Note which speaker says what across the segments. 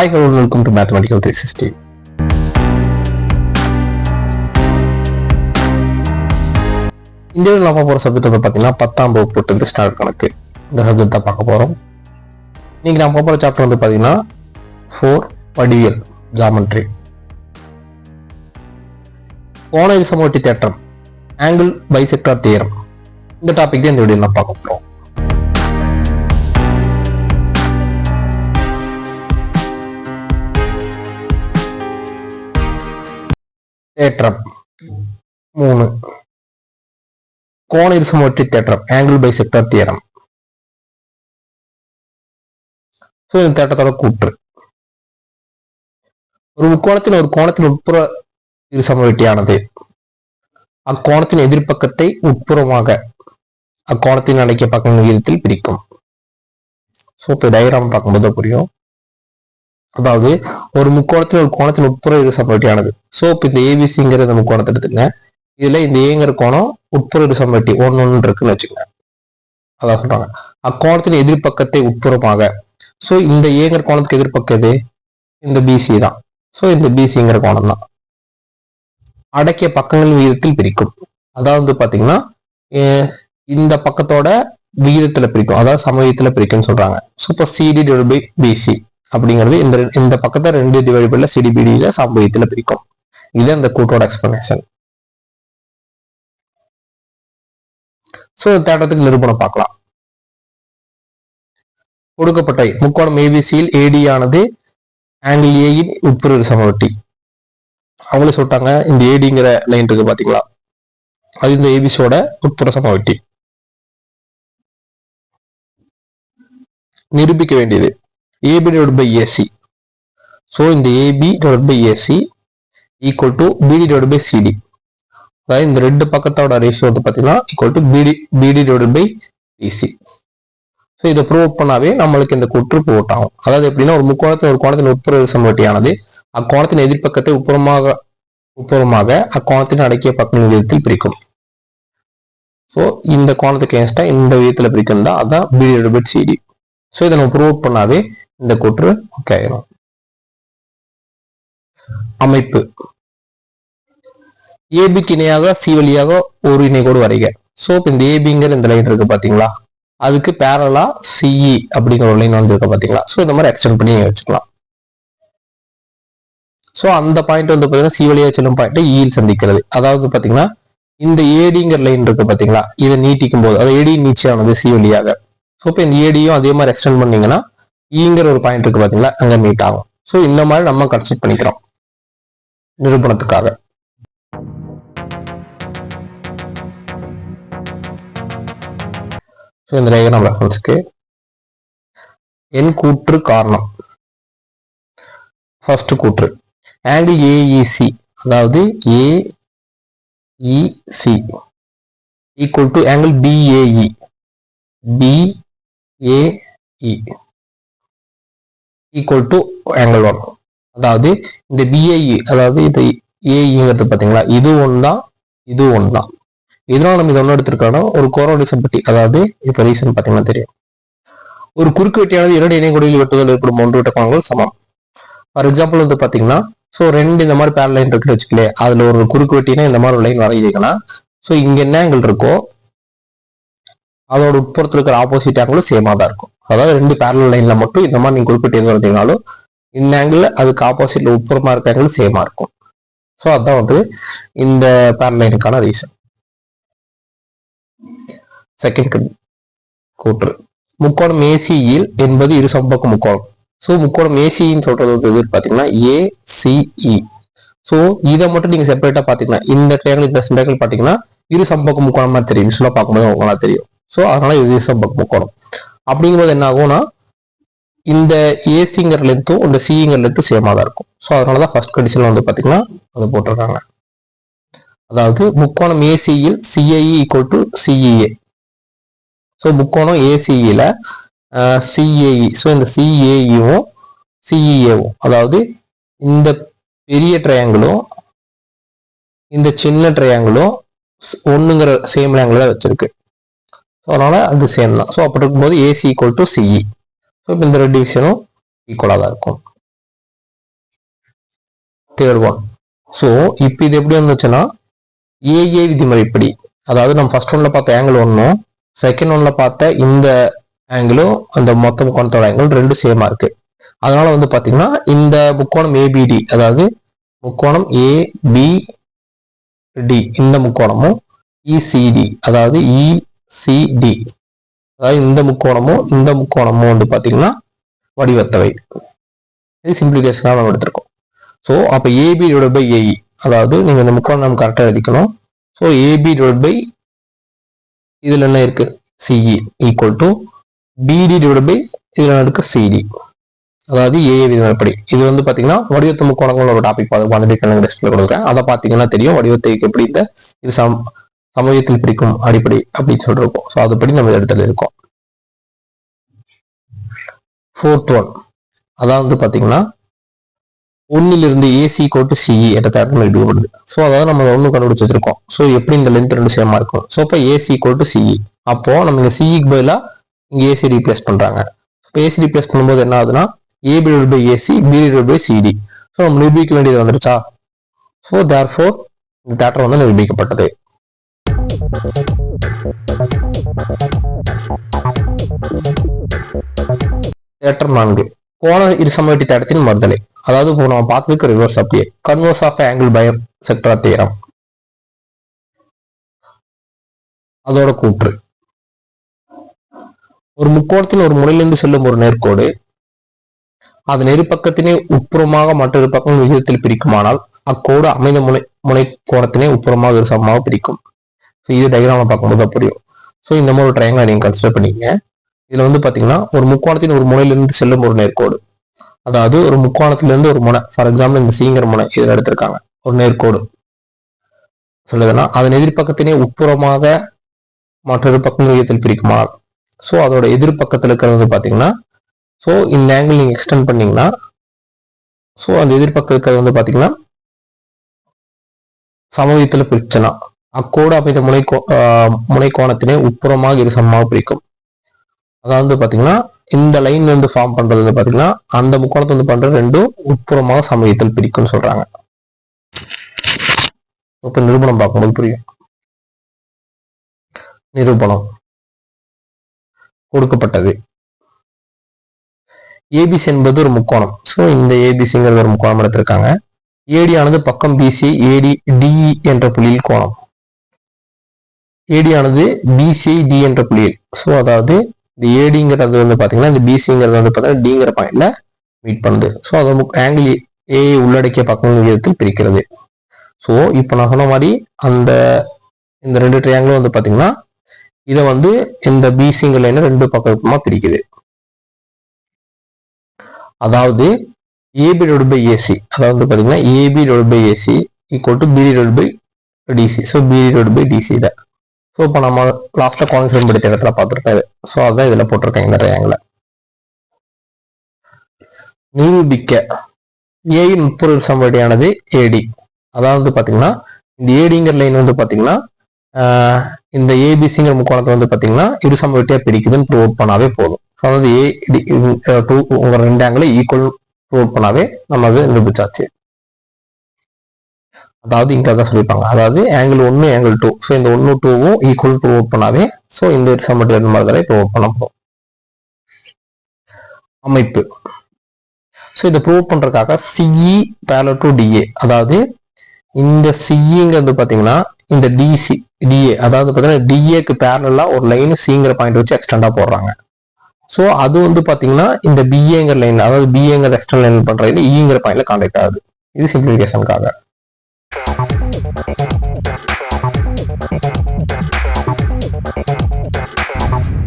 Speaker 1: Hi hello welcome to mathematical three sixty இந்தியாவில் நம்ம போகிற சப்ஜெக்ட் வந்து பார்த்தீங்கன்னா பத்தாம் வகுப்பு டென்த் ஸ்டாண்டர்ட் கணக்கு. இந்த சப்ஜெக்ட் தான் பார்க்க போகிறோம் இன்னைக்கு நம்ம போகிற சாப்டர் வந்து பார்த்தீங்கன்னா ஃபோர் வடிவியல் ஜாமெட்ரி கோண சமவெட்டி தேற்றம் ஆங்கிள் பைசெக்டார் தியரம் இந்த டாபிக் தான் இந்த வீடியோ நான் பார்க்க போகிறோம் தேற்றம். மூணு. கோண இருசமவெட்டி தேற்றம். Angle bisector theorem so இந்த தேற்றத்தோட கூற்று. ஒரு முக்கோணத்தின் ஒரு கோணத்தின் உட்புற இருசமவெட்டியானது அக்கோணத்தின் எதிர்ப்பக்கத்தை உட்புறமாக அக்கோணத்தின் அடைக்க பக்கம் விகிதத்தில் பிரிக்கும். ஸோ இப்போ டயக்ராம் பார்க்கும்போது புரியும். அதாவது ஒரு முக்கோணத்தில் ஒரு கோணத்தின் உட்புற இருசமவெட்டியானது ஸோ இப்போ இந்த ஏபிசிங்கிற இந்த முக்கோணத்தை எடுத்துங்க இதில் இந்த ஏங்கிற கோணம் உட்புற இரு ஒன்று ஒன்னு ஒன்று இருக்குன்னு வச்சுக்கோங்க. அதான் சொல்றாங்க. அக்கோணத்தின் எதிர்ப்பக்கத்தை உட்புறமாக. ஸோ இந்த ஏங்கிற கோணத்துக்கு எதிர்ப்பக்கது இந்த பிசி தான். ஸோ இந்த பிசிங்கிற கோணம் தான். அடக்கிய பக்கங்கள் விகிதத்தில் பிரிக்கும். அதாவது பார்த்தீங்கன்னா இந்த பக்கத்தோட விகிதத்தில் பிரிக்கும். அதாவது சமவீதத்தில் பிரிக்கும்னு சொல்றாங்க. ஸோ இப்போ சிடி டிவைட் பை பிசி அப்படிங்கிறது இந்த இந்த பக்கத்தை ரெண்டு டிவைட் பை சிடிபிடியில சமவிகிதத்துல பிரிக்கும். இது அந்த கூட்டோட எக்ஸ்பிளனேஷன் ஸோ தேட்டத்துக்கு நிரூபணம் பார்க்கலாம். கொடுக்கப்பட்ட முக்கோணம் ஏபிசியில் ஏடி ஆனது ஆங்கிள் ஏயின் உட்புற சமவெட்டி. அவங்களே சொல்லிட்டாங்க இந்த ஏடிங்கிற லைன் இருக்கு பாத்தீங்களா? அது இந்த ஏபிசியோட உட்புற சமவெட்டி. நிரூபிக்க வேண்டியது. AB divide by AC so இந்த AB divide by AC equal to BD divide by CD அதாவது இந்த ரெண்டு பக்கத்தோட ரேஷியோ வந்து பார்த்தீங்கன்னா equal to BD BD divide by BC so இதை ப்ரூவ் பண்ணாவே நம்மளுக்கு இந்த குற்று போட்டாகும் அதாவது எப்படின்னா ஒரு முக்கோணத்தின் ஒரு கோணத்தின் உட்புற சமவெட்டியானது அக்கோணத்தின் எதிர்ப்பக்கத்தை உப்புறமாக உப்புறமாக அக்கோணத்தின் அடக்கிய பக்கம் விதத்தில் பிரிக்கும். ஸோ இந்த கோணத்துக்கு ஏன்ஸ்டா இந்த விதத்தில் பிரிக்கும் தான் அதான் பிடி டிவைட் சிடி ஸோ இதை நம்ம ப்ரூவ் பண்ணாவே இந்த கூற்று ஓகே ஆயிரும் அமைப்பு ஏபிக்கு இணையாக சி வழியாக ஒரு இணைகோடு வரைக. ஸோ இப்போ இந்த ஏபிங்கிற இந்த லைன் இருக்கு பாத்தீங்களா? அதுக்கு பேரலா சிஇ அப்படிங்கிற ஒரு லைன் வந்திருக்கு பாத்தீங்களா? ஸோ இந்த மாதிரி எக்ஸ்டெண்ட் பண்ணி வச்சுக்கலாம். ஸோ அந்த பாயிண்ட் வந்து பார்த்தீங்கன்னா சி வழியாக செல்லும் பாயிண்ட் ஈல் e சந்திக்கிறது. அதாவது பார்த்தீங்கன்னா இந்த ஏடிங்கிற லைன் இருக்கு பாத்தீங்களா? இதை நீட்டிக்கும் போது அது ஏடி நீச்சியானது சி வழியாக. ஸோ இப்போ இந்த ஏடியும் அதே மாதிரி எக்ஸ்டெண்ட் பண்ணீங்கன்னா ஈங்கிற ஒரு பாயிண்ட் இருக்கு பார்த்தீங்களா அங்கே மீட் ஆகும். ஸோ இந்த மாதிரி நம்ம கன்சிடர் பண்ணிக்கிறோம். நிரூபணத்துக்காக. ஸோ இந்த டயக்ராம் ரெஃபரன்ஸ்க்கு என் கூற்று காரணம். ஃபர்ஸ்ட் கூற்று. ஆங்கிள் ஏஇசி அதாவது AEC equal to angle BAE BAE equal to angle one அதாவது இந்த பிஏஇ அதாவது இது ஏஇங்கிறது பார்த்தீங்களா இது ஒன்று தான் இது ஒன்று தான் இதனால் நம்ம இது ஒன்று எடுத்திருக்கோம்னா ஒரு கோரோனி பட்டி அதாவது இப்போ ரீசன் பார்த்தீங்கன்னா தெரியும். ஒரு குறுக்கு வெட்டியானது இரண்டு இணைகொடியில் வெட்டுதல் ஏற்படும் ஒன்று விட்ட சமம். ஃபார் எக்ஸாம்பிள் வந்து பார்த்தீங்கன்னா ஸோ ரெண்டு இந்த மாதிரி பேர் லைன் இருக்குன்னு வச்சுக்கலே அதில் ஒரு குறுக்கு வெட்டினா இந்த மாதிரி ஒரு லைன் வரையிங்கன்னா ஸோ இங்கே என்ன ஆங்கிள் இருக்கோ அதோட உட்புறத்தில் இருக்கிற ஆப்போசிட் ஆங்கிளும் சேமாக தான் இருக்கும். அதாவது ரெண்டு பேரல் லைனில் மட்டும் இந்த மாதிரி நீங்கள் குறிப்பிட்டு எது வந்தீங்கனாலும் இந்த ஆங்கிள் அதுக்கு ஆப்போசிட்ல உட்புறமாக இருக்க ஆங்கிள் சேமா இருக்கும். ஸோ அதுதான் வந்து இந்த பேரல் லைனுக்கான ரீசன் செகண்ட் கூற்று. முக்கோணம் ஏசியில் என்பது இரு சம்பக்க முக்கோணம். ஸோ முக்கோணம் ஏசின்னு சொல்றது வந்து எது பார்த்தீங்கன்னா ஏசிஇ ஸோ e. இதை மட்டும் நீங்கள் செப்பரேட்டாக பார்த்தீங்கன்னா இந்த ட்ரையாங்கிள் இந்த ட்ரையாங்கிள் பார்த்தீங்கன்னா இரு சம்பக்க முக்கோணமாக தெரியும். விசுவலாக பார்க்கும்போது உங்களால் தெரியும். ஸோ அதனால் இது இரு சம்பக்க முக்கோணம் அப்படிங்கும்போது என்ன ஆகும்னா இந்த ஏசிங்கிற லென்த்தும் இந்த சிங்கிற லென்த்தும் சேமாக தான் இருக்கும். ஸோ அதனால தான் ஃபர்ஸ்ட் கண்டிஷனில் வந்து பார்த்தீங்கன்னா அது போட்டிருக்காங்க. அதாவது முக்கோணம் ஏசியில் CIE equal to CEA so முக்கோணம் ஏசிஇயில் சிஏஇ ஸோ இந்த சிஏஇவும் சிஇஏவும் அதாவது இந்த பெரிய ட்ரையாங்கிளும் இந்த சின்ன ட்ரையாங்கிளும் ஒன்றுங்கிற சேம் லேங்கில் தான் வச்சுருக்கு. அதனால் அது சேம் தான். ஸோ அப்படி இருக்கும்போது AC equal to CE so இப்போ இந்த ரெண்டு விஷயமும் ஈக்குவலாக தான் இருக்கும். தேர்ட் ஒன் ஸோ இப்போ இது எப்படி வந்துச்சுன்னா ஏஏ விதிமுறைப்படி அதாவது நம்ம ஃபர்ஸ்ட் ஒன்ல பார்த்த ஆங்கிள் ஒன்றும் செகண்ட் ஒன்ல பார்த்த இந்த ஆங்கிளும் அந்த மொத்த முக்கோணத்தோட ஆங்கிள் ரெண்டும் சேமா இருக்கு. அதனால வந்து பாத்தீங்கன்னா இந்த முக்கோணம் ஏபிடி அதாவது முக்கோணம் ஏபிடி இந்த முக்கோணமும் e, இசிடி அதாவது e, சிடி அதாவது இந்த முக்கோணமும் இந்த முக்கோணமும் வந்து பார்த்தீங்கன்னா வடிவத்தவை. இது சிம்பிளிகேஷனாக நம்ம எடுத்திருக்கோம். ஸோ அப்போ ஏபி டிவைட் பை ஏஇ அதாவது நீங்கள் இந்த முக்கோணம் நம்ம கரெக்டாக எழுதிக்கணும். ஸோ ஏபி டிவைட் பை இதில் என்ன இருக்கு? CE equal to BD divide by இதில் என்ன இருக்கு? சிடி அதாவது ஏஏ விதிமுறைப்படி. இது வந்து பார்த்தீங்கன்னா வடிவத்து முக்கோணங்கள் ஒரு டாபிக் பார்த்து குவான்டிட்டி டிஸ்பிளே கொடுக்குறேன். அதை பார்த்தீங்கன்னா தெரியும். வடிவத்தை எப்படி இந்த இது சம் சமயத்தில் பிடிக்கும் அடிப்படை அப்படின்னு சொல்லிருக்கோம் ஸோ அதுபடி நம்ம இடத்துல இருக்கோம். ஃபோர்த் ஒன் அதான் வந்து பார்த்தீங்கன்னா ஒன்னிலிருந்து ஏசி கோட்டு சிஇ என்ற தேட்டம் எடுக்கப்படுது ஸோ அதாவது நம்ம ஒன்று கண்டுபிடிச்சு வச்சிருக்கோம். ஸோ எப்படி இந்த லென்த் ரெண்டு சேமா இருக்கும் ஸோ இப்போ ஏசி கோட்டு சிஇ அப்போ நம்ம இங்கே சிஇக்கு பதிலாக இங்கே ஏசி ரீப்ளேஸ் பண்ணுறாங்க இப்போ ஏசி ரீப்ளேஸ் பண்ணும்போது என்ன ஆகுதுன்னா AB divide by AC B divide by CD so நம்ம நிரூபிக்க வேண்டியது வந்துருச்சா ஸோ தேர் ஃபோர் இந்த தேட்டர் வந்து நிரூபிக்கப்பட்டது. தேட்டர் நான்கு. கோண இருசமவெட்டி தேட்டத்தின் மறுதலை. அதாவது இப்போ நம்ம பார்த்ததுக்கு ரிவர்ஸ் அப்படியே. கன்வர்ஸ் ஆஃப் ஆங்கிள் பயம் செக்டரா தேரம் அதோட கூற்று. ஒரு முக்கோணத்தின் ஒரு முனையிலிருந்து செல்லும் ஒரு நேர்கோடு அதன் இரு பக்கத்தினை உட்புறமாக மற்றொரு பக்கம் விகிதத்தில் பிரிக்குமானால் அக்கோடு அமைந்த முனை முனை கோணத்தினை உட்புறமாக ஒரு சமமாக பிரிக்கும். இது டயக்ராமில் பார்க்கும்போது தான் புரியும். ஸோ இந்த மாதிரி ஒரு ட்ரையாங்கிள் நீங்கள் கன்சிடர் பண்ணிக்கங்க. இதில் வந்து பார்த்தீங்கன்னா ஒரு முக்கோணத்தின் ஒரு முனையிலிருந்து செல்லும் ஒரு நேர்கோடு. அதாவது ஒரு முக்கோணத்திலிருந்து ஒரு முனை. ஃபார் எக்ஸாம்பிள் இந்த சீங்கர் முனை இதில் எடுத்திருக்காங்க. ஒரு நேர்கோடு. சொல்லுதுன்னா அதன் எதிர்ப்பக்கத்தினே உட்புறமாக மற்றொரு பக்கம் விகிதத்தில் பிரிக்குமானால் ஸோ அதோட எதிர்ப்பக்கத்தில் இருக்கிறது வந்து பார்த்தீங்கன்னா ஸோ இந்த ஆங்கிள் நீங்கள் எக்ஸ்டெண்ட் பண்ணிங்கன்னா ஸோ அந்த எதிர்ப்பக்கம் இருக்கிறது வந்து பார்த்தீங்கன்னா சமூகத்தில் பிரிச்சனா. அக்கோடு அமைந்த முனை முனை உட்புறமாக இரு சமமாக பிரிக்கும். அதாவது பார்த்தீங்கன்னா இந்த லைன் வந்து ஃபார்ம் பண்றது வந்து பார்த்தீங்கன்னா அந்த முக்கோணத்தை வந்து பண்ணுற ரெண்டும் உட்புறமாக சமயத்தில் பிரிக்கும்னு சொல்றாங்க. இப்போ நிரூபணம் பார்க்கும்போது புரியும். நிரூபணம். கொடுக்கப்பட்டது. ஏபிசி என்பது ஒரு முக்கோணம். ஸோ இந்த ஏபிசிங்கிறது ஒரு முக்கோணம் எடுத்திருக்காங்க. ஏடி ஆனது பக்கம் பிசி ஏடி டிஇ என்ற புள்ளியில் கோணம். ஏடி ஆனது டி என்ற புள்ளியில். ஸோ அதாவது இந்த ஏடிங்கிறது வந்து பார்த்தீங்கன்னா இந்த பிசிங்கிறது வந்து பார்த்தீங்கன்னா டிங்கிற பாயிண்ட்ல மீட் பண்ணுது. ஸோ அது ஆங்கிள் ஏ உள்ளடக்கிய பக்கம் விகிதத்தில் பிரிக்கிறது. ஸோ இப்போ நான் சொன்ன மாதிரி அந்த இந்த ரெண்டு ட்ரையாங்கிளும் வந்து பார்த்தீங்கன்னா இதை வந்து இந்த பிசிங்கிற லைனை ரெண்டு பக்கமாக பிரிக்குது. அதாவது ஏபி டோட் பை ஏசி அதாவது பார்த்தீங்கன்னா AB dot by AC equal to BD dot by DC so BD dot by DC தான். ஸோ இப்போ நம்ம லாஸ்ட்டாக கான்செப்ட் படுத்த இடத்துல பார்த்துருக்கோம் ஸோ அதான் இதில் போட்டிருக்கேன் இந்த ரேங்கில் நிரூபிக்க ஏயின் முப்பொரு சம்படியானது ஏடி அதாவது பார்த்தீங்கன்னா இந்த ஏடிங்கிற லைன் வந்து பார்த்தீங்கன்னா இந்த ஏபிசிங்கிற முக்கோணத்தை வந்து பார்த்தீங்கன்னா இரு சம்பவட்டியாக பிடிக்குதுன்னு ப்ரூவ் பண்ணாவே போதும். ஸோ அதாவது ஏடி டூ உங்கள் ரெண்டு ஆங்கிள் ஈக்குவல் ப்ரூவ் பண்ணாவே நம்ம அது நிரூபிச்சாச்சு. அதாவது இங்கே தான் சொல்லியிருப்பாங்க. அதாவது ஆங்கிள் ஒன்று ஆங்கிள் டூ ஸோ இந்த ஒன்று டூவும் ஈக்குவல் ப்ரூவ் பண்ணாவே ஸோ இந்த சம்பட்டி மாதிரி ப்ரூவ் பண்ண போகும் அமைப்பு. ஸோ இதை ப்ரூவ் பண்ணுறதுக்காக சிஇ பேரல் டு டிஏ அதாவது இந்த சிஇங்கிறது பார்த்தீங்கன்னா இந்த டிசி டிஏ அதாவது பார்த்தீங்கன்னா டிஏக்கு பேரலாக ஒரு லைன் சிங்கிற பாயிண்ட் வச்சு எக்ஸ்டெண்டாக போடுறாங்க. ஸோ அது வந்து பார்த்தீங்கன்னா இந்த பிஏங்கிற லைன் அதாவது பிஏங்கிற எக்ஸ்டர்னல் லைன் பண்ணுற லைன் இங்கிற பாயிண்ட்ல கான்டாக்ட் ஆகுது. இது சிம்பிளிஃபிகேஷனுக்காக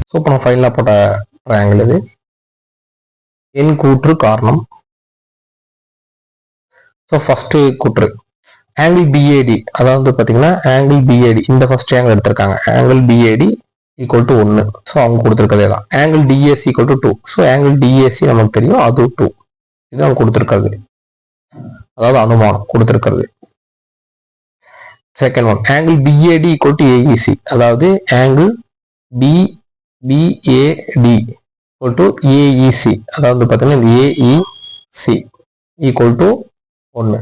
Speaker 1: ஸோ இப்போ நான் ஃபைனலாக போட்ட ட்ரையாங்கிள் இது. என் கூற்று காரணம். ஸோ ஃபஸ்ட்டு கூற்று. ஆங்கிள் பிஏடி அதாவது பார்த்தீங்கன்னா ஆங்கிள் பிஏடி இந்த ஃபஸ்ட் ஆங்கிள் எடுத்திருக்காங்க. ஆங்கிள் பிஏடி ஈக்குவல் டு ஒன்று ஸோ அவங்க கொடுத்துருக்கதே தான். Angle DAC equal to two so angle DAC நமக்கு தெரியும் அது டூ இது அவங்க கொடுத்துருக்கிறது. அதாவது அனுமானம் கொடுத்துருக்கிறது. Second one angle BAD equal to AEC அதாவது angle B BAD equal to AEC அதாவது பார்த்தீங்கன்னா இந்த ஏஇசி ஈக்குவல் டு ஒன்று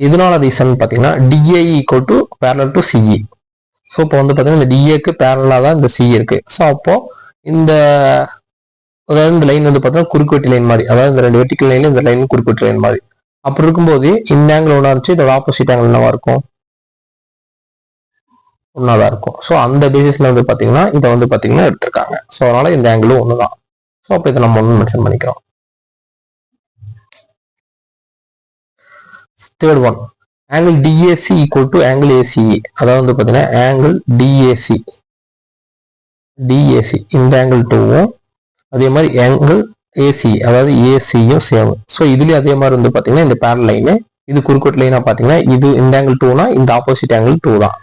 Speaker 1: இதனால ரீசன் பார்த்தீங்கன்னா DA equal to parallel to CE so இப்போ வந்து பார்த்தீங்கன்னா இந்த டிஏக்கு பேரலாக தான் இந்த சி இருக்குது ஸோ அப்போது இந்த அதாவது இந்த லைன் வந்து பார்த்தீங்கன்னா குறுக்குவெட்டி லைன் மாதிரி. அதாவது இந்த ரெண்டு வெட்டிக்கல் லைன்ல இந்த லைன் குறுக்குவெட்டி லைன் மாதிரி. அப்படி இருக்கும்போது இந்த ஆங்கிள் ஒன்றா இருந்துச்சு இதோட ஆப்போசிட் ஆங்கிள் என்னவா இருக்கும்? ஒன்றா தான் இருக்கும். ஸோ அந்த பேசிஸ்ல வந்து பார்த்தீங்கன்னா இதை வந்து பார்த்தீங்கன்னா எடுத்திருக்காங்க. ஸோ அதனால இந்த ஆங்கிளும் ஒன்று தான் ஸோ அப்போ இதை நம்ம ஒன்று மென்ஷன் பண்ணிக்கிறோம். Third one angle DAC equal to angle ACE அதாவது வந்து பார்த்தீங்கன்னா ஆங்கிள் டிஏசி டிஏசி இந்த ஆங்கிள் டூவும் அதே மாதிரி ஆங்கிள் ஏசி அதாவது ஏசியும் சேம் ஸோ இதுலயும் அதே மாதிரி வந்து பார்த்தீங்கன்னா இந்த பேரல் லைனு இது குறுக்கோட் லைனாக பார்த்தீங்கன்னா இது இந்த ஆங்கிள் டூனா இந்த ஆப்போசிட் ஆங்கிள் டூ தான்.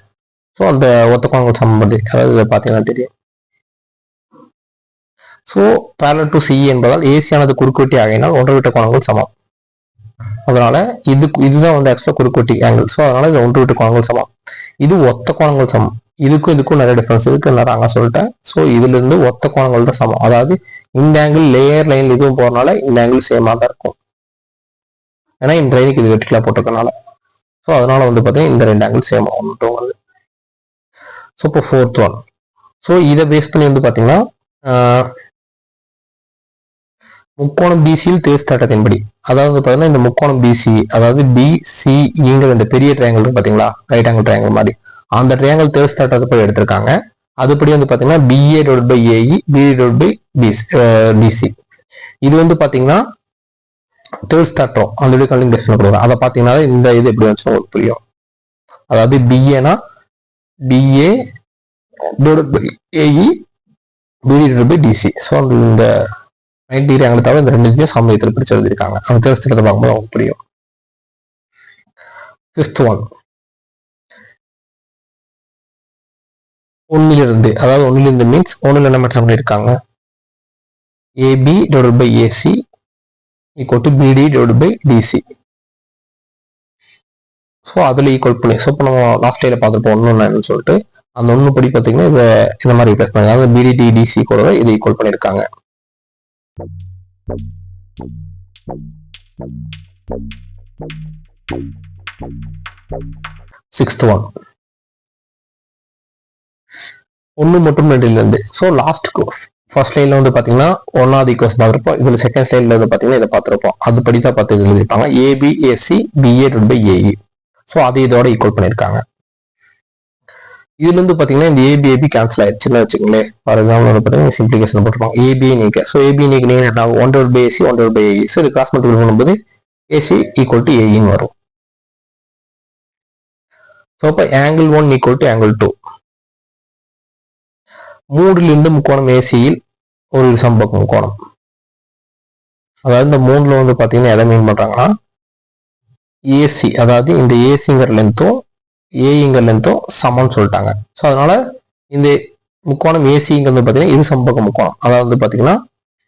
Speaker 1: ஸோ அந்த ஒத்த கோணங்கள் சமன்படி அதாவது இதை பார்த்தீங்கன்னா தெரியும். ஸோ பேரல் டு சி என்பதால் ஏசியானது குறுக்குவெட்டி ஆகையினால் ஒன்று விட்ட கோணங்கள் சமம். அதனால இது இதுதான் வந்து ஆக்சுவலாக குறுக்குவெட்டி ஆங்கிள் ஸோ அதனால இது ஒன்று விட்ட கோணங்கள் சமம். இது ஒத்த கோணங்கள் சமம். இதுக்கும் இதுக்கும் நிறைய டிஃப்ரென்ஸ் இருக்கு. நான் அங்கே சொல்லிட்டேன். ஸோ இதுல இருந்து ஒத்த கோணங்கள் தான் சமம். அதாவது இந்த ஆங்கிள் லேயர் லைன் இதுவும் போகிறனால இந்த ஆங்கிள் சேமாக தான் இருக்கும். ஏன்னா இந்த லைனுக்கு இது வெட்டிக்கலா போட்டிருக்கனால. ஸோ அதனால வந்து பார்த்தீங்கன்னா இந்த ரெண்டு ஆங்கிள் சேம் ஒன்றும் வருது ஸோ இப்போ ஃபோர்த் ஒன் ஸோ இதை பேஸ் பண்ணி வந்து பார்த்தீங்கன்னா முக்கோணம் பிசியில் தேர்ஸ் சட்டத்தின்படி அதாவது பார்த்தீங்கன்னா இந்த முக்கோணம் பிசி அதாவது பிசிங்கிற e இந்த பெரிய ட்ரையாங்கிள் பார்த்தீங்களா ரைட் ஆங்கிள் ட்ரையாங்கிள் மாதிரி. அந்த ட்ரையாங்கல் தேர்ஸ் சட்டத்தை எடுத்திருக்காங்க. அதுபடி வந்து பார்த்தீங்கன்னா BA dot by AE BD dot by BC DC இது வந்து பார்த்தீங்கன்னா தேர்ட் ஸ்டார்ட்டும் அந்த கல்லிங் டெஸ்ட் கொடுக்குறோம் அதை பார்த்தீங்கன்னா இந்த இது எப்படி வந்துச்சுன்னு உங்களுக்கு புரியும். அதாவது பிஏனா BA dot by AE BD dot by DC so அந்த இந்த நைன்டி ரேங்கில் தவிர இந்த ரெண்டுத்தையும் சமயத்தில் பிடிச்சி எழுதியிருக்காங்க. அந்த தேர்ட் ஸ்டார்ட்டை பார்க்கும்போது உங்களுக்கு புரியும். ஃபிஃப்த் ஒன் ஒன்னிலிருந்து அதாவது ஒன்னிலிருந்து மீன்ஸ் ஒன்றில் என்ன மென்ஷன் பண்ணியிருக்காங்க AB divide by AC equal to BD divide by DC so அதில் ஈக்குவல் பண்ணி. ஸோ இப்போ நம்ம லாஸ்ட் இயரில் பார்த்துருப்போம் ஒன்று ஒன்று சொல்லிட்டு. அந்த ஒன்று படி பார்த்தீங்கன்னா இதை இந்த மாதிரி ரிப்ளேஸ் பண்ணி. அதாவது பிடிடி டிசி கூட இதை ஈக்குவல் பண்ணியிருக்காங்க. சிக்ஸ்த் ஒன் ஒன்று மற்றும் ரெண்டுலேருந்து ஸோ லாஸ்ட் கோர்ஸ் ஃபர்ஸ்ட் லைனில் வந்து பார்த்தீங்கன்னா ஒன்றாவது கோர்ஸ் பார்த்துருப்போம். இதில் செகண்ட் ஸ்லைடில் வந்து பார்த்தீங்கன்னா இதை பார்த்துருப்போம். அது படி தான் பார்த்து எழுதியிருப்பாங்க AB AC BA two by AE so அது இதோட ஈக்குவல் பண்ணியிருக்காங்க. இதுலேருந்து பார்த்தீங்கன்னா இந்த ஏபிஏபி கேன்சல் ஆயிடுச்சுன்னு வச்சுக்கோங்களேன். ஃபார் எக்ஸாம்பிள் வந்து பார்த்தீங்கன்னா சிம்பிளிகேஷன் போட்டிருப்பாங்க. ஏபிஏ நீக்க ஸோ ஏபி நீக்க நீங்கள் என்ன ஆகும் one dot by AC one dot by AE so இது கிராஸ் மல்டிபிள் பண்ணும்போது ஏசி ஈக்குவல் டு ஏஇன்னு வரும். ஸோ அப்போ angle one equal to angle two மூடிலிருந்து முக்கோணம் ஏசியில் ஒரு சம்பக்கம் முக்கோணம் அதாவது இந்த மூணில் வந்து பார்த்தீங்கன்னா எதை மீன் பண்ணுறாங்கன்னா ஏசி அதாவது இந்த ஏசிங்கிற லென்த்தும் ஏங்கிற லென்த்தும் சமம்னு சொல்லிட்டாங்க. ஸோ அதனால் இந்த முக்கோணம் ஏசிங்கிறது பார்த்தீங்கன்னா இரு சம்பக்க முக்கோணம். அதாவது வந்து பார்த்தீங்கன்னா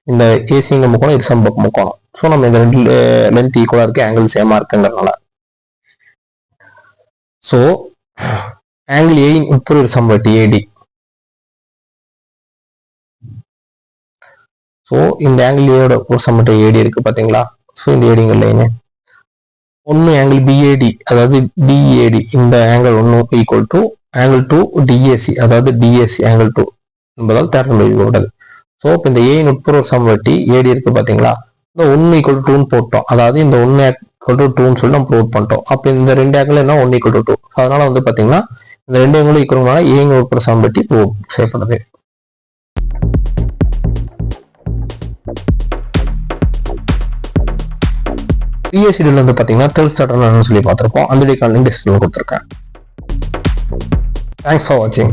Speaker 1: இந்த ஏசிங்கிற முக்கோணம் இரு சம்பக்க முக்கோணம். ஸோ நம்ம இந்த ரெண்டு லென்த் ஈக்குவலாக இருக்குது ஆங்கிள் சேமா இருக்குங்கிறனால ஸோ ஆங்கிள் ஏயின் உட்புற இரு சம்பவட்டி ஏடி ஸோ இந்த ஆங்கிள் ஏயோட ஒரு மட்டும் ஏடி இருக்கு பார்த்தீங்களா ஸோ இந்த ஏடிங்க லைனு ஒன்று ஆங்கிள் பிஏடி அதாவது டிஏடி இந்த ஆங்கிள் ஒன்று equal to angle two DAC அதாவது டிஏசி ஆங்கிள் டூ என்பதால் தேர்தல் உள்ளது ஸோ இப்போ இந்த ஏயின் உட்புற சமவெட்டி ஏடி இருக்கு பார்த்தீங்களா இந்த ஒன்று ஈக்குவல் டூன்னு போட்டோம். அதாவது இந்த ஒன்று ஈக்குவல் டு டூன்னு சொல்லி நம்ம ப்ரூவ் பண்ணிட்டோம். அப்போ இந்த ரெண்டு ஆங்கிள் என்ன? ஒன்று ஈக்குவல் டு டூ அதனால வந்து பார்த்தீங்கன்னா இந்த ரெண்டு ஆங்கிளும் ஈக்குவல்னால ஏங்க உட்புற சமவெட்டி ப்ரூவ் செய்யப்படுது. பிஎஸ்சிடியில் வந்து பார்த்தீங்கன்னா தேர்ட் ஸ்டார்டர்னு சொல்லி பார்த்துருப்போம். அந்த லிங்க் டிஸ்பிளே கொடுத்துருக்கேன். தேங்க்ஸ் ஃபார் வாட்சிங்